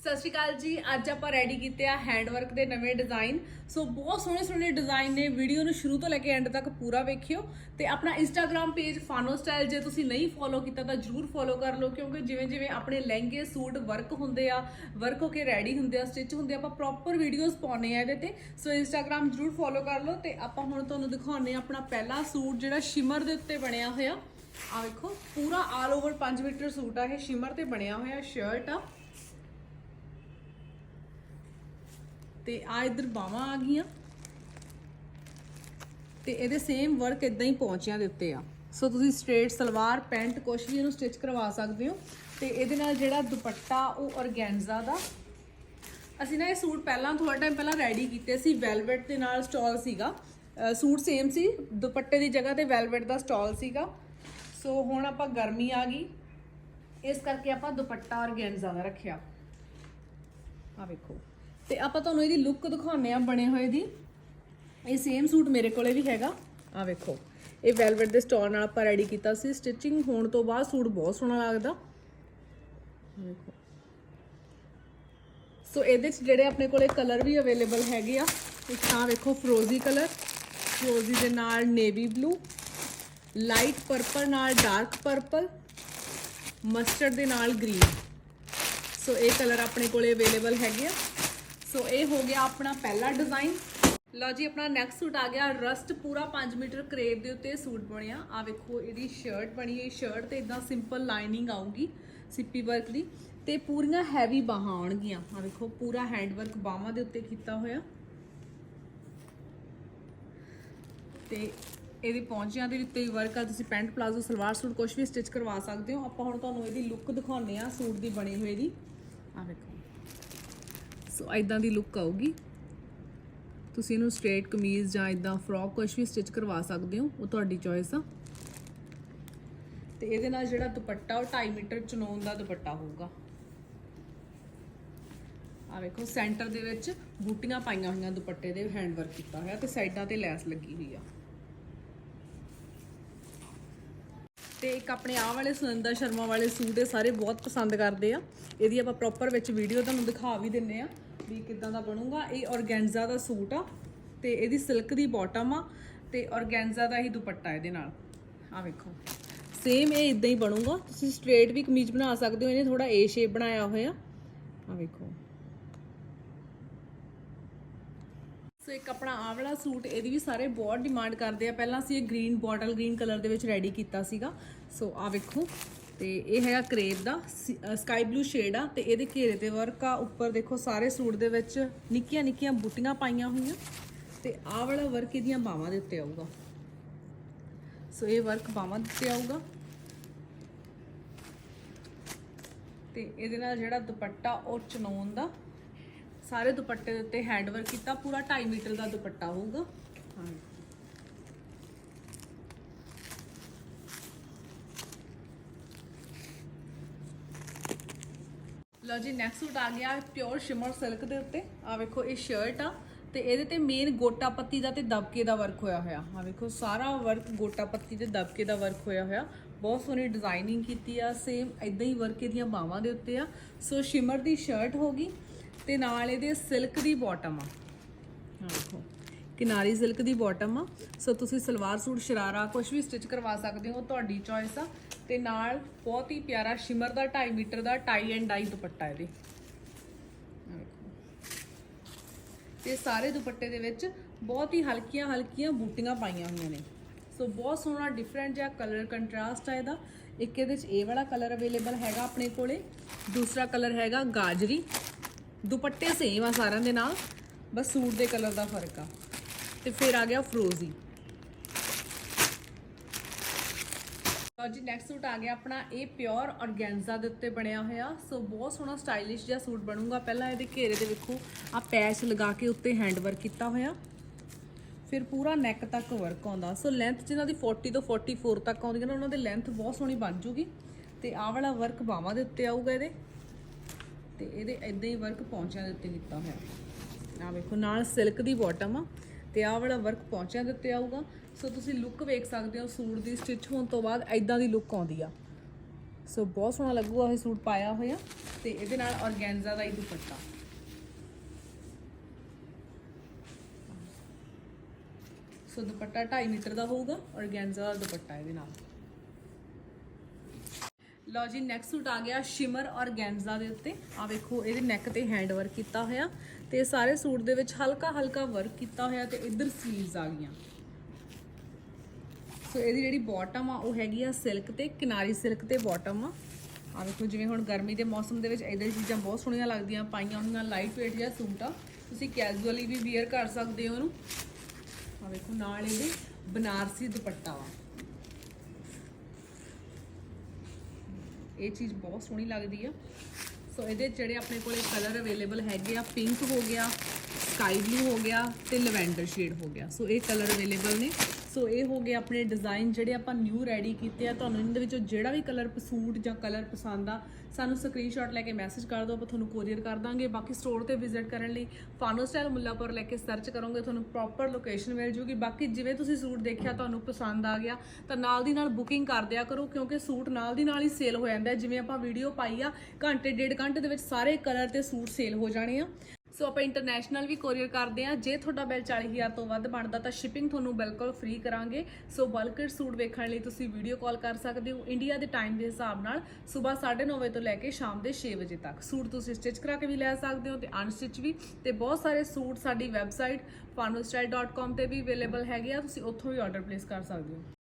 ਸਤਿ ਸ਼੍ਰੀ ਅਕਾਲ ਜੀ, ਅੱਜ ਆਪਾਂ ਰੈਡੀ ਕੀਤੇ ਆ ਹੈਂਡਵਰਕ ਦੇ ਨਵੇਂ ਡਿਜ਼ਾਈਨ ਸੋ ਬਹੁਤ ਸੋਹਣੇ ਸੋਹਣੇ ਡਿਜ਼ਾਈਨ ਨੇ ਵੀਡੀਓ ਨੂੰ ਸ਼ੁਰੂ ਤੋਂ ਲੈ ਕੇ ਐਂਡ ਤੱਕ ਪੂਰਾ ਵੇਖਿਓ। ਤੇ ਆਪਣਾ ਇੰਸਟਾਗ੍ਰam ਪੇਜ ਫਾਨੋ ਸਟਾਈਲ ਜੇ ਤੁਸੀਂ ਨਹੀਂ ਫੋਲੋ ਕੀਤਾ ਤਾਂ ਜਰੂਰ ਫੋਲੋ ਕਰ ਲਓ, ਕਿਉਂਕਿ ਜਿਵੇਂ ਜਿਵੇਂ ਆਪਣੇ ਲਹਿੰਗੇ, ਸੂਟ ਵਰਕ ਹੁੰਦੇ ਆ ਵਰਕ ਹੋ ਕੇ ਰੈਡੀ ਹੁੰਦੇ ਆ ਸਟਿਚ ਹੁੰਦੇ ਆ, ਆਪਾਂ ਪ੍ਰੋਪਰ ਵੀਡੀਓਜ਼ ਪਾਉਨੇ ਆ ਇਹਦੇ ਤੇ। ਸੋ ਇੰਸਟਾਗ੍ਰam ਜਰੂਰ ਫੋਲੋ ਕਰ ਲਓ ਤੇ ਆਪਾਂ ਹੁਣ ਤੁਹਾਨੂੰ ਦਿਖਾਉਨੇ ਆ ਆਪਣਾ ਪਹਿਲਾ ਸੂਟ ਜਿਹੜਾ ਸ਼ਿਮਰ ਦੇ ਉੱਤੇ ਬਣਿਆ ਹੋਇਆ। ਆ ਵੇਖੋ, ਪੂਰਾ ਆਲ ਓਵਰ 5 ਮੀਟਰ ਸੂਟ ਆ ਇਹ ਸ਼ਿਮਰ ਤੇ ਬਣਿਆ ਹੋਇਆ ਸ਼ਰਟ ਆ। ਤੇ ਆ ਇਧਰ ਬਾਵਾਂ ਆ ਗਈਆਂ। ਤੇ ਇਹਦੇ ਸੇਮ ਵਰਕ ਇਦਾਂ ਹੀ ਪਹੁੰਚਿਆਂ ਦੇ ਉੱਤੇ ਆ। ਸੋ ਤੁਸੀਂ ਸਟ੍ਰੇਟ ਸਲਵਾਰ, ਪੈਂਟ, ਕੁਛ ਵੀ ਇਹਨੂੰ ਸਟਿਚ ਕਰਵਾ ਸਕਦੇ ਹੋ। ਤੇ ਇਹਦੇ ਨਾਲ ਜਿਹੜਾ ਦੁਪੱਟਾ, ਉਹ ਔਰਗੈਂਜ਼ਾ ਦਾ। ਅਸੀਂ ਨਾ ਇਹ ਸੂਟ ਪਹਿਲਾਂ ਥੋੜਾ ਟਾਈਮ ਪਹਿਲਾਂ ਰੈਡੀ ਕੀਤੇ ਸੀ ਵੈਲਵਟ ਦੇ ਨਾਲ ਸਟਾਲ ਸੀਗਾ। ਸੂਟ ਸੇਮ ਸੀ, ਦੁਪੱਟੇ ਦੀ ਜਗ੍ਹਾ ਤੇ ਵੈਲਵਟ ਦਾ ਸਟਾਲ ਸੀਗਾ। ਸੋ ਹੁਣ ਆਪਾਂ ਗਰਮੀ ਆ ਗਈ। ਇਸ ਕਰਕੇ ਆਪਾਂ ਦੁਪੱਟਾ ਔਰਗੈਂਜ਼ਾ ਦਾ ਰੱਖਿਆ। ਆ ਵੇਖੋ। ਤੇ ਆਪਾਂ ਤੁਹਾਨੂੰ ਇਹਦੀ ਲੁੱਕ ਦਿਖਾਉਂਦੇ ਆ ਬਣੇ ਹੋਏ ਦੀ। ਇਹ ਸੇਮ ਸੂਟ ਮੇਰੇ ਕੋਲੇ ਵੀ ਹੈਗਾ। ਆ ਵੇਖੋ, ਇਹ ਵੈਲਵਟ ਦੇ ਸਟੋਨ ਨਾਲ ਆਪਾਂ ਰੈਡੀ ਕੀਤਾ ਸੀ। ਸਟਿਚਿੰਗ ਹੋਣ ਤੋਂ ਬਾਅਦ ਸੂਟ ਬਹੁਤ ਸੋਹਣਾ ਲੱਗਦਾ। ਵੇਖੋ। ਸੋ ਇਹਦੇ ਚ ਜਿਹੜੇ ਆਪਣੇ ਕੋਲੇ ਕਲਰ ਵੀ ਅਵੇਲੇਬਲ ਹੈਗੇ ਆ, ਇੱਕ ਆ ਵੇਖੋ ਫਰੋਜ਼ੀ ਕਲਰ ਫਰੋਜ਼ੀ ਦੇ ਨਾਲ ਨੇਵੀ ਬਲੂ ਲਾਈਟ ਪਰਪਲ ਨਾਲ ਡਾਰਕ ਪਰਪਲ ਮਸਟਰਡ ਦੇ ਨਾਲ ਗ੍ਰੀਨ ਸੋ ਇਹ ਕਲਰ ਆਪਣੇ ਕੋਲੇ ਅਵੇਲੇਬਲ ਹੈਗੇ ਆ। ਸੋ ਇਹ ਹੋ ਗਿਆ ਆਪਣਾ ਪਹਿਲਾ ਡਿਜ਼ਾਈਨ ਲਓ ਜੀ, ਆਪਣਾ ਨੈਕਸਟ ਸੂਟ ਆ ਗਿਆ। ਰਸਟ ਪੂਰਾ 5 ਮੀਟਰ ਕਰੇਪ ਦੇ ਉੱਤੇ ਸੂਟ ਬਣਿਆ। ਆ ਵੇਖੋ, ਇਹਦੀ ਸ਼ਰਟ ਬਣੀ ਹੈ ਸ਼ਰਟ ਤੇ ਇਦਾਂ ਸਿੰਪਲ ਲਾਈਨਿੰਗ ਆਊਗੀ ਸਿੱਪੀ ਵਰਕ ਦੀ। ਤੇ ਪੂਰੀਆਂ ਹੈਵੀ ਬਾਹਾਂ ਆਉਣਗੀਆਂ। ਆ ਵੇਖੋ, ਪੂਰਾ ਹੈਂਡ ਵਰਕ ਬਾਹਾਂ ਦੇ ਉੱਤੇ ਕੀਤਾ ਹੋਇਆ। ਤੇ ਇਹਦੀ ਪੌਂਚਿਆਂ ਦੇ ਉੱਤੇ ਵੀ ਵਰਕ ਆ। ਤੁਸੀਂ ਪੈਂਟ ਪਲਾਜ਼ੋ, ਸਲਵਾਰ ਸੂਟ ਕੁਝ ਵੀ ਸਟਿਚ ਕਰਵਾ ਸਕਦੇ ਹੋ। ਆਪਾਂ ਹੁਣ ਤੁਹਾਨੂੰ ਇਹਦੀ ਲੁੱਕ ਦਿਖਾਉਂਦੇ ਆ ਸੂਟ ਦੀ ਬਣੀ ਹੋਈ ਦੀ ਆ ਵੇਖੋ। ਸੋ ਐਦਾਂ ਦੀ ਲੁੱਕ ਆਊਗੀ। ਤੁਸੀਂ ਇਹਨੂੰ ਸਟ੍ਰੇਟ ਕਮੀਜ਼ ਜਾਂ ਇਦਾਂ ਫਰੋਕ ਕੁਝ ਵੀ ਸਟਿਚ ਕਰਵਾ ਸਕਦੇ ਹੋ, ਉਹ ਤੁਹਾਡੀ ਚੋਇਸ ਆ। ਤੇ ਇਹਦੇ ਨਾਲ ਜਿਹੜਾ ਦੁਪੱਟਾ, ਉਹ 2.5 ਮੀਟਰ ਚਨੋਨ ਦਾ ਦੁਪੱਟਾ ਹੋਊਗਾ। ਆ ਵੇਖੋ ਸੈਂਟਰ ਦੇ ਵਿੱਚ ਬੂਟੀਆਂ ਪਾਈਆਂ ਹੋਈਆਂ ਦੁਪੱਟੇ ਦੇ ਹੈਂਡ ਵਰਕ ਕੀਤਾ ਹੋਇਆ ਤੇ ਸਾਈਡਾਂ ਤੇ ਲੈਸ ਲੱਗੀ ਹੋਈ ਆ। ਤੇ ਇੱਕ ਆਪਣੇ ਆਹ ਵਾਲੇ ਸੁਨੰਦਾ ਸ਼ਰਮਾ ਵਾਲੇ ਸੂਟ ਇਹ ਸਾਰੇ ਬਹੁਤ ਪਸੰਦ ਕਰਦੇ ਆ। ਇਹਦੀ ਆਪਾਂ ਪ੍ਰੋਪਰ ਵਿੱਚ ਵੀਡੀਓ ਤੁਹਾਨੂੰ ਦਿਖਾ ਵੀ ਦਿੰਨੇ ਆ। ਵੀ ਕਿੱਦਾਂ ਦਾ ਬਣੂਗਾ, ਇਹ ਔਰਗੈਂਜ਼ਾ ਦਾ ਸੂਟ ਆ ਤੇ ਇਹਦੀ ਸਿਲਕ ਦੀ ਬਾਟਮ ਆ ਤੇ ਔਰਗੈਂਜ਼ਾ ਦਾ ਹੀ ਦੁਪੱਟਾ ਇਹਦੇ ਨਾਲ। ਆ ਵੇਖੋ। ਸੇਮ ਇਹ ਇਦਾਂ ਹੀ ਬਣੂਗਾ, ਤੁਸੀਂ ਸਟ੍ਰੇਟ ਵੀ ਕਮੀਜ਼ ਬਣਾ ਸਕਦੇ ਹੋ, ਇਹਨੇ ਥੋੜਾ ਏ ਸ਼ੇਪ ਬਣਾਇਆ ਹੋਇਆ। ਆ ਵੇਖੋ। ਸੋ ਇੱਕ ਆਪਣਾ ਆਹ ਵਾਲਾ ਸੂਟ, ਇਹਦੀ ਵੀ ਸਾਰੇ ਬਹੁਤ ਡਿਮਾਂਡ ਕਰਦੇ ਆ। ਪਹਿਲਾਂ ਅਸੀਂ ਇਹ ਗ੍ਰੀਨ ਬੋਟਲ ਗ੍ਰੀਨ ਕਲਰ ਦੇ ਵਿੱਚ ਰੈਡੀ ਕੀਤਾ ਸੀਗਾ। ਸੋ ਆ ਵੇਖੋ। ਤੇ ਇਹ ਹੈਗਾ ਕਰੇਪ ਦਾ ਸਕਾਈ ਬਲੂ ਸ਼ੇਡ ਆ, ਤੇ ਇਹਦੇ ਘੇਰੇ ਤੇ ਵਰਕ ਆ। ਉੱਪਰ ਦੇਖੋ ਸਾਰੇ ਸੂਟ ਦੇ ਵਿੱਚ ਨਿੱਕੀਆਂ ਨਿੱਕੀਆਂ ਬੂਟੀਆਂ ਪਾਈਆਂ ਹੋਈਆਂ। ਤੇ ਆਹ ਵਾਲਾ ਵਰਕ ਇਹਦੀਆਂ ਬਾਹਾਂ ਦੇ ਉੱਤੇ ਆਊਗਾ। ਸੋ ਇਹ ਵਰਕ ਬਾਹਾਂ ਦੇ ਉੱਤੇ ਆਊਗਾ। ਤੇ ਇਹਦੇ ਨਾਲ ਜਿਹੜਾ ਦੁਪੱਟਾ, ਉਹ ਚਨੋਨ ਦਾ। ਸਾਰੇ ਦੁਪੱਟੇ ਦੇ ਉੱਤੇ ਹੈਂਡ ਵਰਕ ਕੀਤਾ, ਪੂਰਾ 2.5 ਮੀਟਰ ਦਾ ਦੁਪੱਟਾ ਹੋਊਗਾ। ਹਾਂ ਲਓ ਜੀ ਨੈਕਸਟ ਸੂਟ ਆ ਗਿਆ ਪਿਓਰ ਸ਼ਿਮਰ ਸਿਲਕ ਦੇ ਉੱਤੇ। ਆ ਵੇਖੋ, ਇਹ ਸ਼ਰਟ ਆ ਤੇ ਇਹਦੇ ਤੇ ਮੇਨ ਗੋਟਾ ਪੱਤੀ ਦਾ ਤੇ ਦਬਕੇ ਦਾ ਵਰਕ ਹੋਇਆ ਹੋਇਆ। ਆ ਵੇਖੋ, ਸਾਰਾ ਵਰਕ ਗੋਟਾ ਪੱਤੀ ਤੇ ਦਬਕੇ ਦਾ ਵਰਕ ਹੋਇਆ ਹੋਇਆ। ਬਹੁਤ ਸੋਹਣੀ ਡਿਜ਼ਾਈਨਿੰਗ ਕੀਤੀ ਆ ਸੇਮ ਇਦਾਂ ਹੀ ਵਰਕ ਇਹਦੀਆਂ ਬਾਹਾਂ ਦੇ ਉੱਤੇ ਆ। ਸੋ ਸ਼ਿਮਰ ਦੀ ਸ਼ਰਟ ਹੋਗੀ ਤੇ ਨਾਲ ਇਹਦੇ ਸਿਲਕ ਦੀ ਬਾਟਮ ਆ। ਆਹ ਵੇਖੋ, ਕਿਨਾਰੀ ਸਿਲਕ ਦੀ ਬਾਟਮ ਆ। ਸੋ ਤੁਸੀਂ ਸਲਵਾਰ ਸੂਟ, ਸ਼ਰਾਰਾ ਕੁਝ ਵੀ ਸਟਿਚ ਕਰਵਾ ਸਕਦੇ ਹੋ, ਤੁਹਾਡੀ ਚੋਇਸ ਆ। ਤੇ ਨਾਲ ਬਹੁਤ ਹੀ ਪਿਆਰਾ ਸ਼ਿਮਰ ਦਾ 2.5 ਮੀਟਰ ਦਾ ਟਾਈ ਐਂਡ ਡਾਈ ਦੁਪੱਟਾ ਇਹਦੇ। ਆਹ ਤੇ ਸਾਰੇ ਦੁਪੱਟੇ ਦੇ ਵਿੱਚ ਬਹੁਤ ਹੀ ਹਲਕੀਆਂ ਹਲਕੀਆਂ ਬੂਟੀਆਂ ਪਾਈਆਂ ਹੋਈਆਂ ਨੇ। ਸੋ ਬਹੁਤ ਸੋਹਣਾ ਡਿਫਰੈਂਟ ਜਿਹਾ ਕਲਰ ਕੰਟਰਾਸਟ ਆ ਇਹਦਾ। ਇੱਕ ਇਹਦੇ ਵਿੱਚ ਇਹ ਵਾਲਾ ਕਲਰ ਅਵੇਲੇਬਲ ਹੈਗਾ ਆਪਣੇ ਕੋਲੇ। ਦੂਸਰਾ ਕਲਰ ਹੈਗਾ ਗਾਜਰੀ। ਦੁਪੱਟੇ ਸੇਮ ਆ ਸਾਰਿਆਂ ਦੇ ਨਾਲ, ਬਸ ਸੂਟ ਦੇ ਕਲਰ ਦਾ ਫ਼ਰਕ ਆ। ਤੇ ਫਿਰ ਆ ਗਿਆ ਫਰੋਜ਼ੀ ਲਓ ਜੀ ਨੈਕਸਟ ਸੂਟ ਆ ਗਿਆ ਆਪਣਾ, ਇਹ ਪਿਓਰ ਔਰਗੈਂਜ਼ਾ ਦੇ ਉੱਤੇ ਬਣਿਆ ਹੋਇਆ। ਸੋ ਬਹੁਤ ਸੋਹਣਾ ਸਟਾਈਲਿਸ਼ ਜਿਹਾ ਸੂਟ ਬਣੂਗਾ। ਪਹਿਲਾਂ ਇਹਦੇ ਘੇਰੇ ਦੇ ਵੇਖੋ ਆ ਪੈਚ ਲਗਾ ਕੇ ਉੱਤੇ ਹੈਂਡ ਵਰਕ ਕੀਤਾ ਹੋਇਆ। ਫਿਰ ਪੂਰਾ ਨੈਕ ਤੱਕ ਵਰਕ ਆਉਂਦਾ। ਸੋ ਲੈਂਥ ਜਿਹਨਾਂ ਦੀ 40 ਤੋਂ 44 ਤੱਕ ਆਉਂਦੀ ਹੈ ਨਾ, ਉਹਨਾਂ ਦੀ ਲੈਂਥ ਬਹੁਤ ਸੋਹਣੀ ਬਣ ਜੂਗੀ। ਤੇ ਆਹ ਵਾਲਾ ਵਰਕ ਬਾਹਾਂ ਦੇ ਉੱਤੇ ਆਊਗਾ ਇਹਦੇ। ਤੇ ਇਹਦੇ ਇਦਾਂ ਹੀ ਵਰਕ ਪੌਂਚਿਆਂ ਦੇ ਉੱਤੇ ਕੀਤਾ ਹੋਇਆ। ਆ ਵੇਖੋ, ਨਾਲ ਸਿਲਕ ਦੀ ਬਾਟਮ ਆ। ਤੇ ਆਹ ਵਾਲਾ ਵਰਕ ਪੌਂਚਿਆਂ ਦੇ ਉੱਤੇ ਆਊਗਾ। ਸੋ ਤੁਸੀਂ ਲੁੱਕ ਵੇਖ ਸਕਦੇ ਹੋ, ਸੂਟ ਦੀ ਸਟਿਚ ਹੋਣ ਤੋਂ ਬਾਅਦ ਇਦਾਂ ਦੀ ਲੁੱਕ ਆਉਂਦੀ ਆ। ਸੋ ਬਹੁਤ ਸੋਹਣਾ ਲੱਗੂਗਾ ਇਹ ਸੂਟ ਪਾਇਆ ਹੋਇਆ। ਤੇ ਇਹਦੇ ਨਾਲ ਔਰਗੈਂਜ਼ਾ ਦਾ ਹੀ ਦੁਪੱਟਾ। ਸੋ ਦੁਪੱਟਾ 2.5 ਮੀਟਰ ਦਾ ਹੋਊਗਾ ਔਰਗੈਂਜ਼ਾ ਦਾ ਦੁਪੱਟਾ ਇਹਦੇ ਨਾਲ। ਲਓ ਜੀ ਨੈਕਸਟ ਸੂਟ ਆ ਗਿਆ ਸ਼ਿਮਰ ਔਰਗੈਂਜ਼ਾ ਦੇ ਉੱਤੇ। ਆ ਵੇਖੋ, ਇਹਦੇ ਨੈਕ ਤੇ ਹੈਂਡ ਵਰਕ ਕੀਤਾ ਹੋਇਆ। ਤੇ ਸਾਰੇ ਸੂਟ ਦੇ ਵਿੱਚ ਹਲਕਾ ਹਲਕਾ ਵਰਕ ਕੀਤਾ ਹੋਇਆ ਤੇ ਇੱਧਰ ਸਲੀਵਸ ਆ ਗਈਆਂ। ਸੋ ਇਹਦੀ ਜਿਹੜੀ ਬਾਟਮ ਆ, ਉਹ ਹੈਗੀ ਆ ਸਿਲਕ ਤੇ, ਕਿਨਾਰੀ ਸਿਲਕ ਤੇ ਬਾਟਮ ਆ। ਆ ਵੇਖੋ, ਜਿਵੇਂ ਹੁਣ ਗਰਮੀ ਦੇ ਮੌਸਮ ਦੇ ਵਿੱਚ ਇਹਦੇ ਚੀਜ਼ਾਂ ਬਹੁਤ ਸੋਹਣੀਆਂ ਲੱਗਦੀਆਂ, ਪਾਈਆਂ ਹੁੰਦੀਆਂ ਲਾਈਟ weight ਜਿਹਾ ਸੂਟ ਆ। ਤੁਸੀਂ ਕੈਜੂਅਲੀ ਵੀ ਵੇਅਰ ਕਰ ਸਕਦੇ ਹੋ ਉਹਨੂੰ ਆ ਵੇਖੋ, ਨਾਲ ਇਹਦੇ ਬਨਾਰਸੀ ਦੁਪੱਟਾ ਵਾ। ਇਹ ਚੀਜ਼ ਬਹੁਤ ਸੋਹਣੀ ਲੱਗਦੀ ਆ। ਸੋ ਇਹਦੇ ਜਿਹੜੇ ਆਪਣੇ ਕੋਲੇ ਕਲਰ ਅਵੇਲੇਬਲ ਹੈਗੇ ਆ ਪਿੰਕ ਹੋ ਗਿਆ ਸਕਾਈ ਬਲੂ ਹੋ ਗਿਆ ਤੇ ਲਵੈਂਡਰ ਸ਼ੇਡ ਹੋ ਗਿਆ। ਸੋ ਇਹ ਕਲਰ ਅਵੇਲੇਬਲ ਨੇ। ਸੋ ਇਹ ਹੋ ਗਏ ਆਪਣੇ ਡਿਜ਼ਾਈਨ ਜਿਹੜੇ ਆਪਾਂ ਨਿਊ ਰੈਡੀ ਕੀਤੇ ਆ। ਤੁਹਾਨੂੰ ਇਹਨਾਂ ਦੇ ਵਿੱਚੋਂ ਜਿਹੜਾ ਵੀ ਕਲਰ ਸੂਟ ਜਾਂ ਕਲਰ ਪਸੰਦ ਆ, ਸਾਨੂੰ ਸਕਰੀਨਸ਼ਾਟ ਲੈ ਕੇ ਮੈਸੇਜ ਕਰ ਦਿਓ, ਆਪਾਂ ਤੁਹਾਨੂੰ ਕੋਰੀਅਰ ਕਰ ਦਾਂਗੇ। ਬਾਕੀ ਸਟੋਰ ਤੇ ਵਿਜ਼ਿਟ ਕਰਨ ਲਈ ਫਾਨੋ ਸਟਾਈਲ ਮੁੱਲਾਪੁਰ ਲੈ ਕੇ ਸਰਚ ਕਰੋਗੇ, ਤੁਹਾਨੂੰ ਪ੍ਰੋਪਰ ਲੋਕੇਸ਼ਨ ਮਿਲ ਜੂਗੀ। ਬਾਕੀ ਜਿਵੇਂ ਤੁਸੀਂ ਸੂਟ ਦੇਖਿਆ, ਤੁਹਾਨੂੰ ਪਸੰਦ ਆ ਗਿਆ, ਤਾਂ ਨਾਲ ਦੀ ਨਾਲ ਬੁਕਿੰਗ ਕਰ ਦਿਆ ਕਰੋ, ਕਿਉਂਕਿ ਸੂਟ ਨਾਲ ਦੀ ਨਾਲ ਹੀ ਸੇਲ ਹੋ ਜਾਂਦਾ ਜਿਵੇਂ ਆਪਾਂ ਵੀਡੀਓ ਪਾਈ ਆ, ਘੰਟੇ, ਡੇਢ ਘੰਟੇ ਦੇ ਵਿੱਚ ਸਾਰੇ ਕਲਰ ਤੇ ਸੂਟ ਸੇਲ ਹੋ ਜਾਣੇ ਆ। ਸੋ ਆਪਾਂ ਇੰਟਰਨੈਸ਼ਨਲ ਵੀ ਕੋਰੀਅਰ ਕਰਦੇ ਆ ਜੇ ਤੁਹਾਡਾ ਬਿੱਲ 40000 ਤੋਂ ਵੱਧ ਬਣਦਾ ਤਾਂ ਸ਼ਿਪਿੰਗ ਤੁਹਾਨੂੰ ਬਿਲਕੁਲ ਫ੍ਰੀ ਕਰਾਂਗੇ। ਸੋ ਬਲਕ ਸੂਟ ਵੇਖਣ ਲਈ ਤੁਸੀਂ ਵੀਡੀਓ ਕਾਲ ਕਰ ਸਕਦੇ ਹੋ। ਇੰਡੀਆ ਦੇ ਟਾਈਮ ਦੇ ਹਿਸਾਬ ਨਾਲ ਸਵੇਰ 9:30 ਵਜੇ ਤੋਂ ਲੈ ਕੇ ਸ਼ਾਮ ਦੇ 6 ਵਜੇ ਤੱਕ। ਸੂਟ ਤੁਸੀਂ ਸਟਿਚ ਕਰਾ ਕੇ ਵੀ ਲੈ ਸਕਦੇ ਹੋ ਤੇ ਅਨਸਟਿਚ ਵੀ। ਤੇ ਬਹੁਤ ਸਾਰੇ ਸੂਟ ਸਾਡੀ ਵੈਬਸਾਈਟ fanostyle.com ਤੇ ਵੀ ਅਵੇਲੇਬਲ ਹੈਗੇ ਆ। ਤੁਸੀਂ ਉੱਥੋਂ ਵੀ ਆਰਡਰ ਪਲੇਸ ਕਰ ਸਕਦੇ ਹੋ।